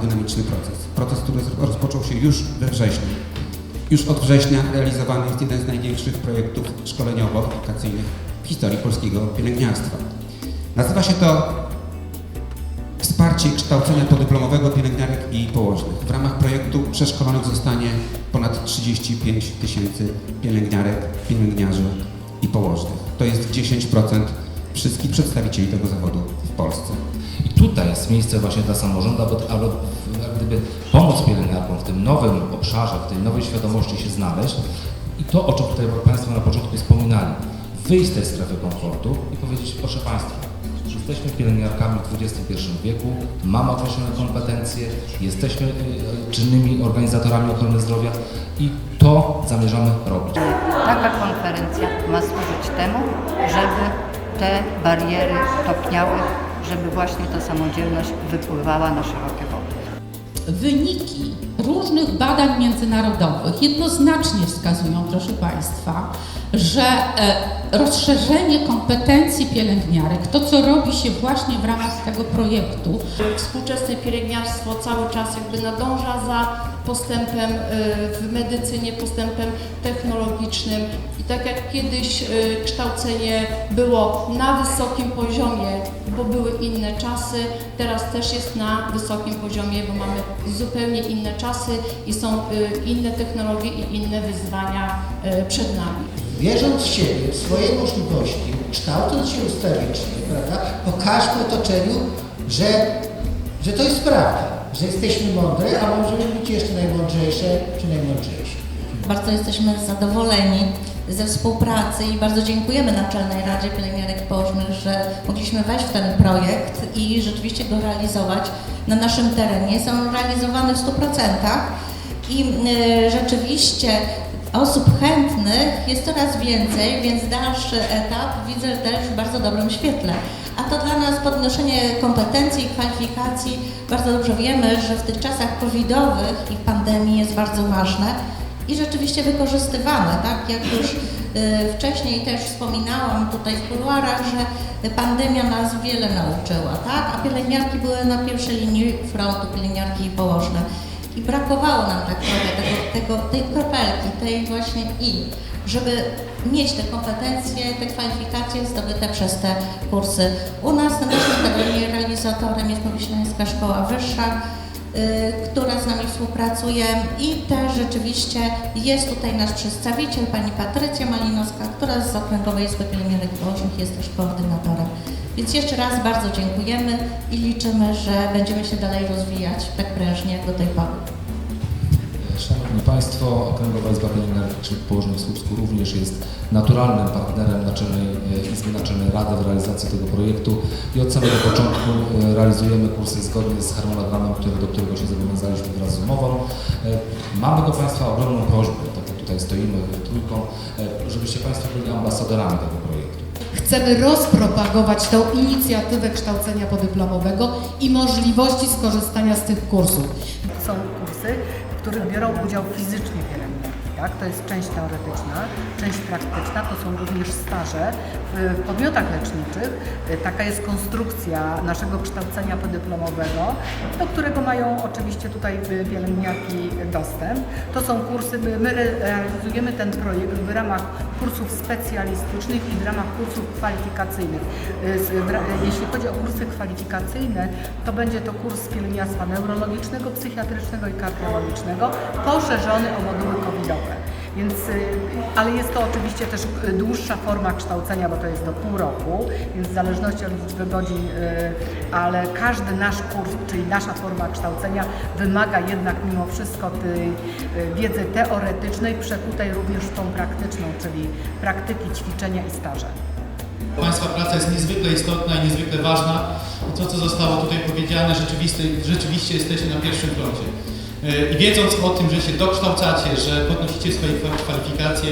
dynamiczny proces. Proces, który rozpoczął się już we wrześniu. Już od września realizowany jest jeden z największych projektów szkoleniowo-edukacyjnych w historii polskiego pielęgniarstwa. Nazywa się to Wsparcie kształcenia podyplomowego pielęgniarek i położnych. W ramach projektu przeszkolonych zostanie ponad 35 tysięcy pielęgniarek, pielęgniarzy i położnych. To jest 10% wszystkich przedstawicieli tego zawodu w Polsce. I tutaj jest miejsce właśnie dla samorządu, aby, gdyby pomóc pielęgniarkom w tym nowym obszarze, w tej nowej świadomości się znaleźć. I to, o czym tutaj Państwo na początku wspominali, wyjść z tej strefy komfortu i powiedzieć, proszę Państwa, jesteśmy pielęgniarkami w XXI wieku, mamy określone kompetencje, jesteśmy y, czynnymi organizatorami ochrony zdrowia i to zamierzamy robić. Taka konferencja ma służyć temu, żeby te bariery topniały, żeby właśnie ta samodzielność wypływała na szerokie wody. Wyniki różnych badań międzynarodowych jednoznacznie wskazują, proszę Państwa, że e, rozszerzenie kompetencji pielęgniarek, to co robi się właśnie w ramach tego projektu, Współczesne pielęgniarstwo cały czas jakby nadąża za postępem y, w medycynie, postępem technologicznym. I tak jak kiedyś y, kształcenie było na wysokim poziomie, bo były inne czasy, teraz też jest na wysokim poziomie, bo mamy zupełnie inne czasy i są y, inne technologie i inne wyzwania y, przed nami. Wierząc w siebie, w swoje możliwości, kształcąc się ustawicznie, prawda, pokażmy otoczeniu, że, że to jest prawda, że jesteśmy mądre, a możemy być jeszcze najmądrzejsze czy najmądrzejsi. Bardzo jesteśmy zadowoleni ze współpracy i bardzo dziękujemy Naczelnej Radzie Pielęgniarek Położnych, że mogliśmy wejść w ten projekt i rzeczywiście go realizować na naszym terenie. Jest on realizowany w 100% i y, rzeczywiście osób chętnych jest coraz więcej, więc dalszy etap widzę też w bardzo dobrym świetle. A to dla nas podnoszenie kompetencji i kwalifikacji. Bardzo dobrze wiemy, że w tych czasach covidowych i pandemii jest bardzo ważne i rzeczywiście wykorzystywane, tak? Jak już y, wcześniej też wspominałam tutaj w kuluarach, że pandemia nas wiele nauczyła, tak? A pielęgniarki były na pierwszej linii frontu, pielęgniarki i położne. I brakowało nam tak trochę tego, tego, tej kropelki, tej właśnie i, żeby mieć te kompetencje, te kwalifikacje zdobyte przez te kursy. U nas na naszym terenie realizatorem jest Powiślańska Szkoła Wyższa, która z nami współpracuje i też rzeczywiście jest tutaj nasz przedstawiciel, pani Patrycja Malinowska, która z Okręgowej Izby Pielęgniarek i Położnych jest też koordynatorem. Więc jeszcze raz bardzo dziękujemy i liczymy, że będziemy się dalej rozwijać tak prężnie jak do tej pory. Szanowni Państwo, Okręgowa Izba Pielęgniarek czy Położnych w Słupsku również jest naturalnym partnerem Naczelnej e, Izby Naczelnej Rady w realizacji tego projektu i od samego początku e, realizujemy kursy zgodnie z harmonogramem, który, do którego się zobowiązaliśmy wraz z umową. E, Mamy do Państwa ogromną prośbę, tak jak tutaj stoimy trójką, żebyście Państwo byli ambasadorami tego projektu. Chcemy rozpropagować tą inicjatywę kształcenia podyplomowego i możliwości skorzystania z tych kursów. są kursy, których biorą udział fizycznie pielęgniarki. Tak? To jest część teoretyczna, część praktyczna, to są również staże w, podmiotach leczniczych. Taka jest konstrukcja naszego kształcenia podyplomowego, do którego mają oczywiście tutaj pielęgniarki dostęp. To są kursy, my, my re- realizujemy ten projekt w ramach kursów specjalistycznych i w ramach kursów kwalifikacyjnych. Jeśli chodzi o kursy kwalifikacyjne, to będzie to kurs pielęgniarstwa neurologicznego, psychiatrycznego i kardiologicznego, poszerzony o moduły covidowe. Więc, y, ale jest to oczywiście też y, dłuższa forma kształcenia, bo to jest do pół roku, więc w zależności od liczby godzin, y, ale każdy nasz kurs, czyli nasza forma kształcenia wymaga jednak mimo wszystko tej wiedzy teoretycznej, przekutej również w tą praktyczną, czyli praktyki, ćwiczenia i staże. Państwa praca jest niezwykle istotna i niezwykle ważna. To, co zostało tutaj powiedziane, rzeczywiście jesteście na pierwszym froncie. Yy, I wiedząc o tym, że się dokształcacie, że podnosicie swoje kwa- kwalifikacje,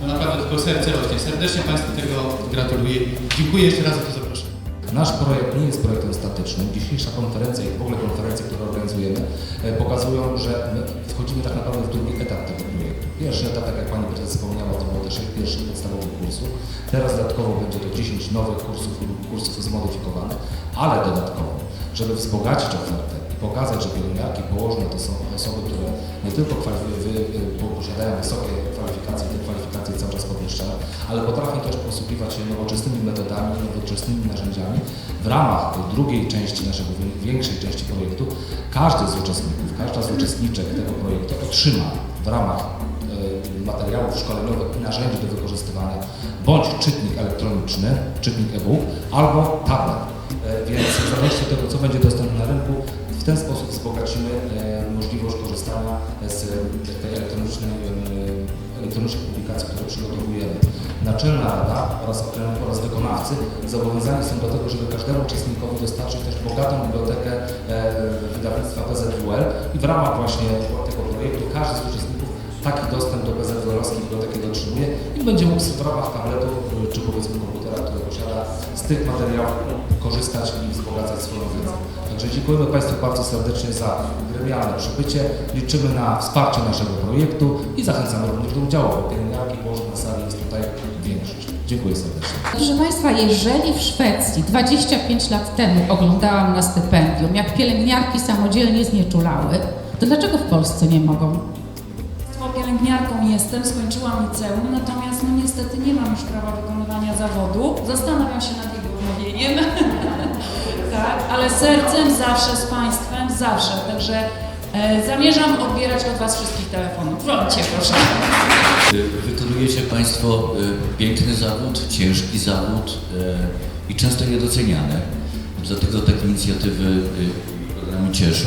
no naprawdę tylko serce rośnie. Serdecznie Państwu tego gratuluję dziękuję jeszcze raz za to zaproszenie. Nasz projekt nie jest projektem statycznym. Dzisiejsza konferencja i w ogóle konferencje, które organizujemy, e, pokazują, że my wchodzimy tak naprawdę w drugi etap tego projektu. Pierwszy etap, tak jak Pani prezes wspomniała, to było też pierwszych podstawowych kursów. Teraz dodatkowo będzie to 10 nowych kursów lub kursów zmodyfikowanych, ale dodatkowo, żeby wzbogacić ofertę pokazać, że pielęgniarki położne to są osoby, które nie tylko posiadają wysokie kwalifikacje, te kwalifikacje cały czas podwyższają, ale potrafią też posługiwać się nowoczesnymi metodami, nowoczesnymi narzędziami. W ramach drugiej części naszego, wi- większej części projektu, każdy z uczestników, każda z uczestniczek tego projektu otrzyma w ramach e, materiałów szkoleniowych i narzędzi do wykorzystywania, bądź czytnik elektroniczny, czytnik e-book, albo tablet. E, Więc w zależności od tego, co będzie dostępne na rynku, w ten sposób wzbogacimy e, możliwość korzystania z tej elektronicznej, e, elektronicznej publikacji, które przygotowujemy. Naczelna Rada oraz, oraz wykonawcy zobowiązani są do tego, żeby każdemu uczestnikowi dostarczyć też bogatą bibliotekę e, wydawnictwa PZWL i w ramach właśnie tego projektu każdy z uczestników taki dostęp do PZWL-owskiej biblioteki otrzymuje i będzie mógł w ramach tabletu y, czy powiedzmy komputera, który posiada, z tych materiałów korzystać i wzbogacać swoją wiedzę. Także dziękujemy Państwu bardzo serdecznie za gremialne przybycie. Liczymy na wsparcie naszego projektu i zachęcamy również do udziału, bo pielęgniarki położone na sali jest tutaj większość. Dziękuję serdecznie. Proszę Państwa, jeżeli w Szwecji 25 lat temu oglądałam na stypendium, jak pielęgniarki samodzielnie znieczulały, to dlaczego w Polsce nie mogą? Pielęgniarką jestem, skończyłam liceum, natomiast no niestety nie mam już prawa wykonywania zawodu. Zastanawiam się nad jego odnowieniem, tak, ale sercem zawsze z Państwem, zawsze. Także e, zamierzam odbierać od Was wszystkich telefonów. Włączcie proszę. Wykonujecie Państwo y, piękny zawód, ciężki zawód y, i często niedoceniany. Dlatego takie inicjatywy i programy cieszą.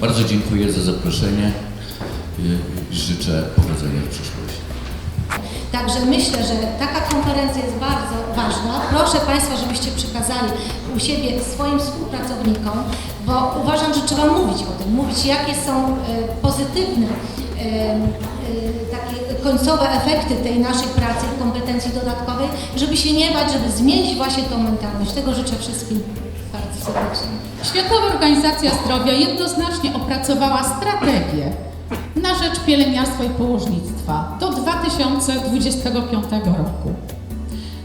Bardzo dziękuję za zaproszenie życzę powodzenia w przyszłości. Także myślę, że taka konferencja jest bardzo ważna. Proszę Państwa, żebyście przekazali u siebie swoim współpracownikom, bo uważam, że trzeba mówić o tym, mówić jakie są e, pozytywne e, e, takie końcowe efekty tej naszej pracy i kompetencji dodatkowej, żeby się nie bać, żeby zmienić właśnie tą mentalność. Tego życzę wszystkim bardzo serdecznie. Światowa Organizacja Zdrowia jednoznacznie opracowała strategię na rzecz pielęgniarstwa i położnictwa do 2025 roku.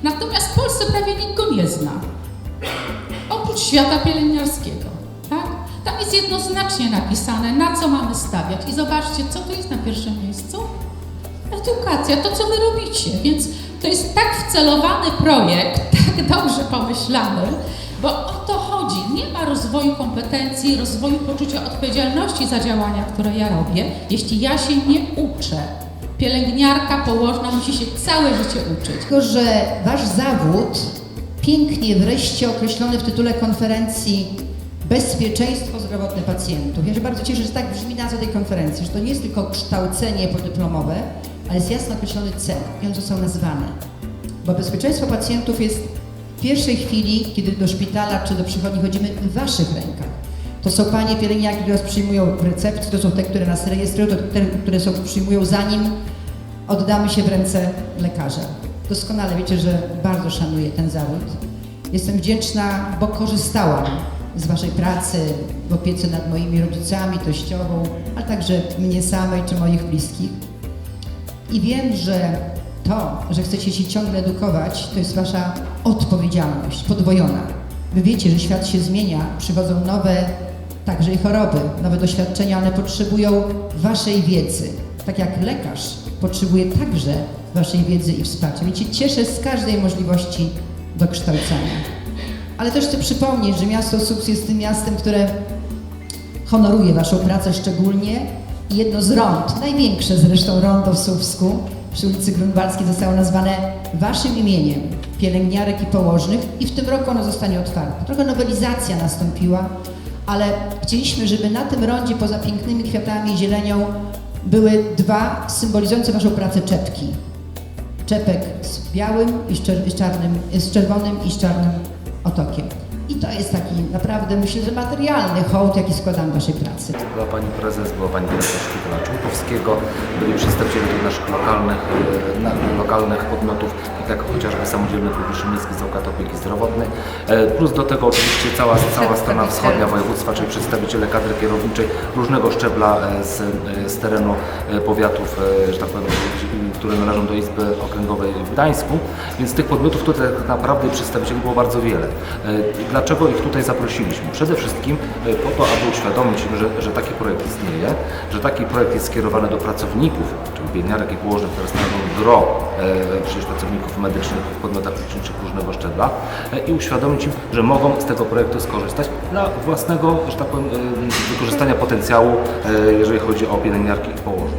Natomiast w Polsce prawie nikt go nie zna. Oprócz świata pielęgniarskiego. Tak? Tam jest jednoznacznie napisane, na co mamy stawiać. I zobaczcie, co to jest na pierwszym miejscu? Edukacja, to co wy robicie. Więc to jest tak wcelowany projekt, tak dobrze pomyślany, bo o to. Nie ma rozwoju kompetencji, rozwoju poczucia odpowiedzialności za działania, które ja robię, jeśli ja się nie uczę. Pielęgniarka położna musi się całe życie uczyć. Tylko, że Wasz zawód, pięknie wreszcie określony w tytule konferencji Bezpieczeństwo zdrowotne pacjentów. Ja się bardzo cieszę, że tak brzmi nazwa tej konferencji, że to nie jest tylko kształcenie podyplomowe, ale jest jasno określony cel i one został nazwane. Bo bezpieczeństwo pacjentów jest w pierwszej chwili, kiedy do szpitala czy do przychodni chodzimy, w Waszych rękach. To są Panie pielęgniarki, które nas przyjmują w recepcji, to są te, które nas rejestrują, to te, które są, przyjmują zanim oddamy się w ręce lekarza. Doskonale wiecie, że bardzo szanuję ten zawód. Jestem wdzięczna, bo korzystałam z Waszej pracy w opiece nad moimi rodzicami, teściową, a także mnie samej czy moich bliskich. I wiem, że to, że chcecie się ciągle edukować, to jest Wasza odpowiedzialność podwojona. Wy wiecie, że świat się zmienia, przychodzą nowe także i choroby, nowe doświadczenia, one potrzebują Waszej wiedzy. Tak jak lekarz potrzebuje także Waszej wiedzy i wsparcia. Więc się cieszę z każdej możliwości dokształcania. Ale też chcę przypomnieć, że miasto Suks jest tym miastem, które honoruje Waszą pracę szczególnie i jedno z rond, największe zresztą rondo w Słupsku, przy ulicy Grunwaldzkiej zostało nazwane Waszym imieniem, pielęgniarek i położnych i w tym roku ono zostanie otwarte. Trochę nowelizacja nastąpiła, ale chcieliśmy, żeby na tym rondzie poza pięknymi kwiatami i zielenią były dwa symbolizujące Waszą pracę czepki. Czepek z białym i z, czerwonym i z czarnym otokiem. To jest taki naprawdę, myślę, że materialny hołd, jaki składam Waszej pracy. Była Pani Prezes, była Pani Dyrektor Szpitala Człnkowskiego, byli przedstawiciele tych naszych lokalnych, e, lokalnych podmiotów, takich jak chociażby Samodzielny Publiczny Miejski Zakład Opieki Zdrowotnej, plus do tego oczywiście cała, cała strona wschodnia województwa, czyli przedstawiciele kadry kierowniczej różnego szczebla e, z, e, z terenu powiatów, że tak powiem, które należą do Izby Okręgowej w Gdańsku, więc tych podmiotów tutaj tak naprawdę przedstawicieli było bardzo wiele. E, Dla dlaczego ich tutaj zaprosiliśmy? Przede wszystkim e, po to, aby uświadomić im, że, że taki projekt istnieje, że taki projekt jest skierowany do pracowników, czyli pielęgniarek i położnych, które stanowią gro e, przecież pracowników medycznych w podmiotach leczniczych różnego szczebla i uświadomić im, że mogą z tego projektu skorzystać dla własnego, że tak powiem, wykorzystania potencjału, jeżeli chodzi o pielęgniarki i położne.